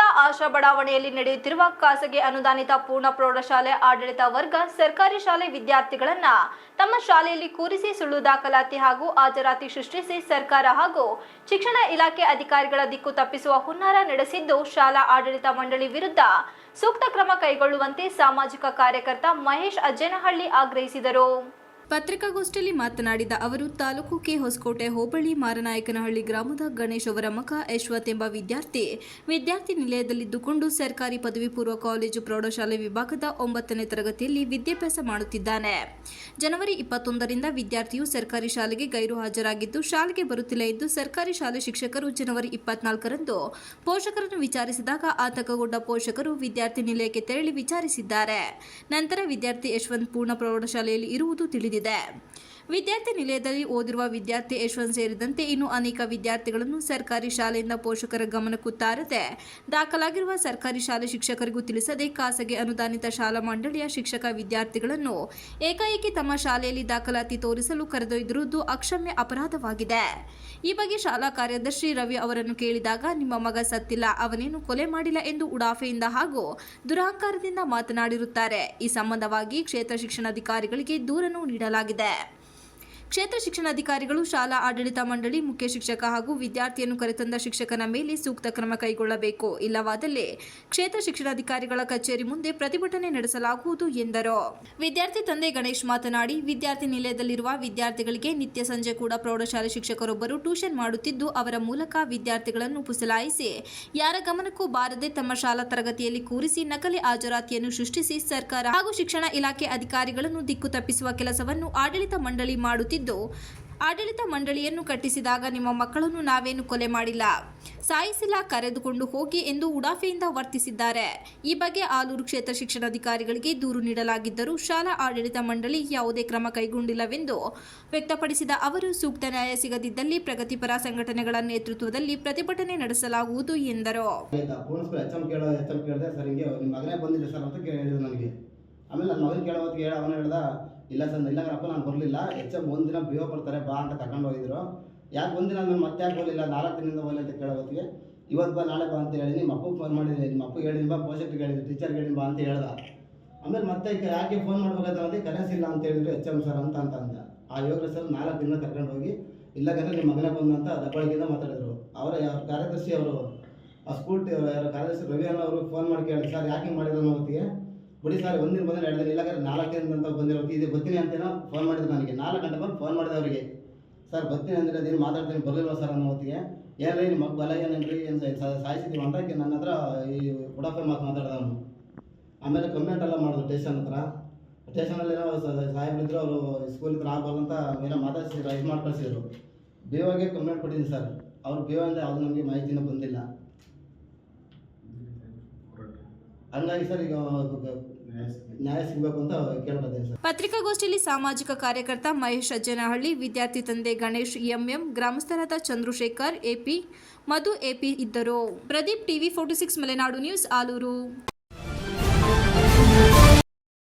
ರಾಷ್ಟ್ರ ಬಡಾವಣೆಯಲ್ಲಿ ನಡೆಯುತ್ತಿರುವ ಖಾಸಗಿ ಅನುದಾನಿತ ಪೂರ್ಣ ಪ್ರೌಢಶಾಲೆ ಆಡಳಿತ ವರ್ಗ ಸರ್ಕಾರಿ ಶಾಲೆ ವಿದ್ಯಾರ್ಥಿಗಳನ್ನ ತಮ್ಮ ಶಾಲೆಯಲ್ಲಿ ಕೂರಿಸಿ ಸುಳ್ಳು ದಾಖಲಾತಿ ಹಾಗೂ ಹಾಜರಾತಿ ಸೃಷ್ಟಿಸಿ ಸರ್ಕಾರ ಹಾಗೂ ಶಿಕ್ಷಣ ಇಲಾಖೆ ಅಧಿಕಾರಿಗಳ ದಿಕ್ಕು ತಪ್ಪಿಸುವ ಹುನ್ನಾರ ನಡೆಸಿದ್ದು ಶಾಲಾ ಆಡಳಿತ ಮಂಡಳಿ ವಿರುದ್ಧ ಸೂಕ್ತ ಕ್ರಮ ಕೈಗೊಳ್ಳುವಂತೆ ಸಾಮಾಜಿಕ ಕಾರ್ಯಕರ್ತ ಮಹೇಶ್ ಅಜ್ಜನಹಳ್ಳಿ ಆಗ್ರಹಿಸಿದರು. ಪತ್ರಿಕಾಗೋಷ್ಠಿಯಲ್ಲಿ ಮಾತನಾಡಿದ ಅವರು, ತಾಲೂಕು ಕೆ ಹೊಸಕೋಟೆ ಹೋಬಳಿ ಮಾರನಾಯಕನಹಳ್ಳಿ ಗ್ರಾಮದ ಗಣೇಶ್ ಅವರ ಮಗ ಯಶ್ವತ್ ಎಂಬ ವಿದ್ಯಾರ್ಥಿ ವಿದ್ಯಾರ್ಥಿ ನಿಲಯದಲ್ಲಿದ್ದುಕೊಂಡು ಸರ್ಕಾರಿ ಪದವಿ ಪೂರ್ವ ಕಾಲೇಜು ಪ್ರೌಢಶಾಲೆ ವಿಭಾಗದ ಒಂಬತ್ತನೇ ತರಗತಿಯಲ್ಲಿ ವಿದ್ಯಾಭ್ಯಾಸ ಮಾಡುತ್ತಿದ್ದಾನೆ. ಜನವರಿ ಇಪ್ಪತ್ತೊಂದರಿಂದ ವಿದ್ಯಾರ್ಥಿಯು ಸರ್ಕಾರಿ ಶಾಲೆಗೆ ಗೈರು ಹಾಜರಾಗಿದ್ದು, ಶಾಲೆಗೆ ಬರುತ್ತಿಲ್ಲ ಎಂದು ಸರ್ಕಾರಿ ಶಾಲೆ ಶಿಕ್ಷಕರು ಜನವರಿ ಇಪ್ಪತ್ನಾಲ್ಕರಂದು ಪೋಷಕರನ್ನು ವಿಚಾರಿಸಿದಾಗ ಆತಂಕಗೊಂಡ ಪೋಷಕರು ವಿದ್ಯಾರ್ಥಿ ನಿಲಯಕ್ಕೆ ತೆರಳಿ ವಿಚಾರಿಸಿದ್ದಾರೆ. ನಂತರ ವಿದ್ಯಾರ್ಥಿ ಯಶವಂತ್ ಪೂರ್ಣ ಪ್ರೌಢಶಾಲೆಯಲ್ಲಿ ಇರುವುದು ತಿಳಿದಿದೆ. that. ವಿದ್ಯಾರ್ಥಿ ನಿಲಯದಲ್ಲಿ ಓದಿರುವ ವಿದ್ಯಾರ್ಥಿ ಯಶವಂತ್ ಸೇರಿದಂತೆ ಇನ್ನು ಅನೇಕ ವಿದ್ಯಾರ್ಥಿಗಳನ್ನು ಸರ್ಕಾರಿ ಶಾಲೆಯಿಂದ ಪೋಷಕರ ಗಮನಕ್ಕೂ ತಾರದೆ ದಾಖಲಾಗಿರುವ ಸರ್ಕಾರಿ ಶಾಲೆ ಶಿಕ್ಷಕರಿಗೂ ತಿಳಿಸದೆ ಖಾಸಗಿ ಅನುದಾನಿತ ಶಾಲಾ ಮಂಡಳಿಯ ಶಿಕ್ಷಕ ವಿದ್ಯಾರ್ಥಿಗಳನ್ನು ಏಕಾಏಕಿ ತಮ್ಮ ಶಾಲೆಯಲ್ಲಿ ದಾಖಲಾತಿ ತೋರಿಸಲು ಕರೆದೊಯ್ದಿರುವುದು ಅಕ್ಷಮ್ಯ ಅಪರಾಧವಾಗಿದೆ. ಈ ಬಗ್ಗೆ ಶಾಲಾ ಕಾರ್ಯದರ್ಶಿ ರವಿ ಅವರನ್ನು ಕೇಳಿದಾಗ, ನಿಮ್ಮ ಮಗ ಸತ್ತಿಲ್ಲ, ಅವನೇನು ಕೊಲೆ ಮಾಡಿಲ್ಲ ಎಂದು ಉಡಾಫೆಯಿಂದ ಹಾಗೂ ದುರಹಂಕಾರದಿಂದ ಮಾತನಾಡಿರುತ್ತಾರೆ. ಈ ಸಂಬಂಧವಾಗಿ ಕ್ಷೇತ್ರ ಶಿಕ್ಷಣಾಧಿಕಾರಿಗಳಿಗೆ ದೂರನ್ನು ನೀಡಲಾಗಿದೆ. ಕ್ಷೇತ್ರ ಶಿಕ್ಷಣಾಧಿಕಾರಿಗಳು, ಶಾಲಾ ಆಡಳಿತ ಮಂಡಳಿ, ಮುಖ್ಯ ಶಿಕ್ಷಕ ಹಾಗೂ ವಿದ್ಯಾರ್ಥಿಯನ್ನು ಕರೆತಂದ ಶಿಕ್ಷಕನ ಮೇಲೆ ಸೂಕ್ತ ಕ್ರಮ ಕೈಗೊಳ್ಳಬೇಕು. ಇಲ್ಲವಾದಲ್ಲಿ ಕ್ಷೇತ್ರ ಶಿಕ್ಷಣಾಧಿಕಾರಿಗಳ ಕಚೇರಿ ಮುಂದೆ ಪ್ರತಿಭಟನೆ ನಡೆಸಲಾಗುವುದು ಎಂದರು. ವಿದ್ಯಾರ್ಥಿ ತಂದೆ ಗಣೇಶ್ ಮಾತನಾಡಿ, ವಿದ್ಯಾರ್ಥಿ ನಿಲಯದಲ್ಲಿರುವ ವಿದ್ಯಾರ್ಥಿಗಳಿಗೆ ನಿತ್ಯ ಸಂಜೆ ಕೂಡ ಪ್ರೌಢಶಾಲೆ ಶಿಕ್ಷಕರೊಬ್ಬರು ಟ್ಯೂಷನ್ ಮಾಡುತ್ತಿದ್ದು, ಅವರ ಮೂಲಕ ವಿದ್ಯಾರ್ಥಿಗಳನ್ನು ಪುಸಲಾಯಿಸಿ, ಯಾರ ಗಮನಕ್ಕೂ ಬಾರದೆ ತಮ್ಮ ಶಾಲಾ ತರಗತಿಯಲ್ಲಿ ಕೂರಿಸಿ ನಕಲಿ ಹಾಜರಾತಿಯನ್ನು ಸೃಷ್ಟಿಸಿ ಸರ್ಕಾರ ಹಾಗೂ ಶಿಕ್ಷಣ ಇಲಾಖೆ ಅಧಿಕಾರಿಗಳನ್ನು ದಿಕ್ಕು ತಪ್ಪಿಸುವ ಕೆಲಸವನ್ನು ಆಡಳಿತ ಮಂಡಳಿ ಮಾಡುತ್ತಿದ್ದು ಆಡಳಿತ ಮಂಡಳಿಯನ್ನು ಕಟ್ಟಿಸಿದಾಗ ನಿಮ್ಮ ಮಕ್ಕಳನ್ನು ನಾವೇನು ಕೊಲೆ ಮಾಡಿಲ್ಲ? ಸಾಯಿಸಿಲ್ಲ, ಕರೆದುಕೊಂಡು ಹೋಗಿ ಎಂದು ಉಡಾಫೆಯಿಂದ ವರ್ತಿಸಿದ್ದಾರೆ. ಈ ಬಗ್ಗೆ ಆಲೂರು ಕ್ಷೇತ್ರ ಶಿಕ್ಷಣಾಧಿಕಾರಿಗಳಿಗೆ ದೂರು ನೀಡಲಾಗಿದ್ದರೂ ಶಾಲಾ ಆಡಳಿತ ಮಂಡಳಿ ಯಾವುದೇ ಕ್ರಮ ಕೈಗೊಂಡಿಲ್ಲವೆಂದು ವ್ಯಕ್ತಪಡಿಸಿದ ಅವರು, ಸೂಕ್ತ ನ್ಯಾಯ ಸಿಗದಿದ್ದಲ್ಲಿ ಪ್ರಗತಿಪರ ಸಂಘಟನೆಗಳ ನೇತೃತ್ವದಲ್ಲಿ ಪ್ರತಿಭಟನೆ ನಡೆಸಲಾಗುವುದು ಎಂದರು. ಇಲ್ಲ ಸರ್ ಇಲ್ಲಂಗ್ರಪ್ಪ ನಾನು ಬರಲಿಲ್ಲ. ಎಚ್ ಎಂ ಒಂದಿನ ಬಿ ಒ ಬರ್ತಾರೆ ಬಾ ಅಂತ ಕರ್ಕೊಂಡು ಹೋಗಿದ್ರು. ಯಾಕೆ ಒಂದಿನ ನಾನು ಮತ್ತೆ ಯಾಕೆ ಹೋಗಲಿಲ್ಲ? ನಾಲ್ಕು ದಿನದಿಂದ ಹೋಗಲಿ ಅಂತ ಕೇಳೋ ಹೊತ್ತಿಗೆ ಇವತ್ತು ಬಾ, ನಾಳೆ ಬಾ ಅಂತ ಹೇಳಿ ನಿಮ್ಮ ಅಪ್ಪಗೆ ಫೋನ್ ಮಾಡಿದ್ದೀನಿ ನಿಮ್ಮ ಅಪ್ಪಗೆ ಹೇಳಿದ್ದೀನಿ ಬಾ, ಪೋಷಕ್ರಿಗೆ ಹೇಳಿದ್ದೀನಿ ಟೀಚರ್ಗೆ ಹೇಳಿದ್ದೀನಿ ಬಾ ಅಂತ ಹೇಳ್ದ. ಆಮೇಲೆ ಮತ್ತೆ ಯಾಕೆ ಫೋನ್ ಮಾಡ್ಬೇಕಾದ್ರೆ ಕರೆನ್ಸ್ ಇಲ್ಲ ಅಂತ ಹೇಳಿದ್ರು ಎಚ್ ಎಂ ಸರ್ ಅಂತ ಅಂತ ಅಂದ ಆ ಯೋಗ ಸರ್ ನಾಲ್ಕು ದಿನ ಕರ್ಕೊಂಡು ಹೋಗಿ, ಇಲ್ಲ ನಿಮ್ಮ ಮಗನೇ ಬಂದ ಅಂತ ಮಾತಾಡಿದ್ರು. ಅವರ ಅವ್ರ ಕಾರ್ಯದರ್ಶಿ ಅವರು, ಆ ಸ್ಕೂಲ್ ಯಾರು, ಕಾರ್ಯದರ್ಶಿ ರವಿ ಅಣ್ಣ ಅವರು ಫೋನ್ ಮಾಡಿ ಕೇಳಿ ಸರ್ ಯಾಕೆ ಮಾಡಿದ್ರು ಅನ್ನೋ ಬಿಡಿ ಸರ್ ಒಂದಿನ ಬಂದ್ರೆ ಎರಡು ದಿನ, ಇಲ್ಲ ನಾಲ್ಕು ದಿನ ಅಂತ ಬಂದಿರೋ ಇದು ಬರ್ತೀನಿ ಅಂತೇನೋ ಫೋನ್ ಮಾಡಿದ್ರು ನನಗೆ. ನಾಲ್ಕು ಗಂಟೆ ಬಂದು ಫೋನ್ ಮಾಡಿದೆ ಅವರಿಗೆ. ಸರ್, ಬರ್ತೀನಿ ಅಂದರೆ ಅದೇನು ಮಾತಾಡ್ತೀನಿ ಬರಲಿಲ್ಲ ಸರ್ ಅನ್ನೋ ಹೊತ್ತಿಗೆ? ಏನ್ರಿ ನಿಮ್ಮ ಮಗ ಬಲ ಏನೇನ್ರಿ ಏನು ಸಾಯಿಸಿದ್ದೀವಿ ಅಂತ ನನ್ನ ಹತ್ರ ಈ ಉಡಾಫೆ ಮಾತು ಮಾತಾಡ್ದ ಅವನು. ಆಮೇಲೆ ಕಂಪ್ಲೇಂಟ್ ಎಲ್ಲ ಮಾಡಿದ್ರು ಸ್ಟೇಷನ್ ಹತ್ರ. ಸ್ಟೇಷನಲ್ಲಿ ಏನೋ ಸಾಹೇಬ್ರಿದ್ರು ಅವರು ಸ್ಕೂಲ್ ಹತ್ರ ಆಗ್ಬಾರ್ದು ಅಂತ ಏನೋ ಮಾತಾಡಿಸಿ ಇದು ಮಾಡಿ ಕಳಿಸಿದ್ರು ಬಿ ಕಂಪ್ಲೇಂಟ್ ಕೊಟ್ಟಿದ್ದೀನಿ ಸರ್. ಅವ್ರು ಬಿ ಒ ಅಂದರೆ ಯಾವುದು ನಮಗೆ ಮಾಹಿತಿನೂ ಬಂದಿಲ್ಲ. ಪತ್ರಿಕಾಗೋಷ್ಠಿಯಲ್ಲಿ ಸಾಮಾಜಿಕ ಕಾರ್ಯಕರ್ತ ಮಹೇಶ್ ಅಜ್ಜನಹಳ್ಳಿ, ವಿದ್ಯಾರ್ಥಿ ತಂದೆ ಗಣೇಶ್, ಎಂಎಂ, ಗ್ರಾಮಸ್ಥರಾದ ಚಂದ್ರಶೇಖರ್ ಎಪಿ ಮಧು ಎಪಿ ಇದ್ದರು. Pradeep TV forty six, Malenadu news, Alur.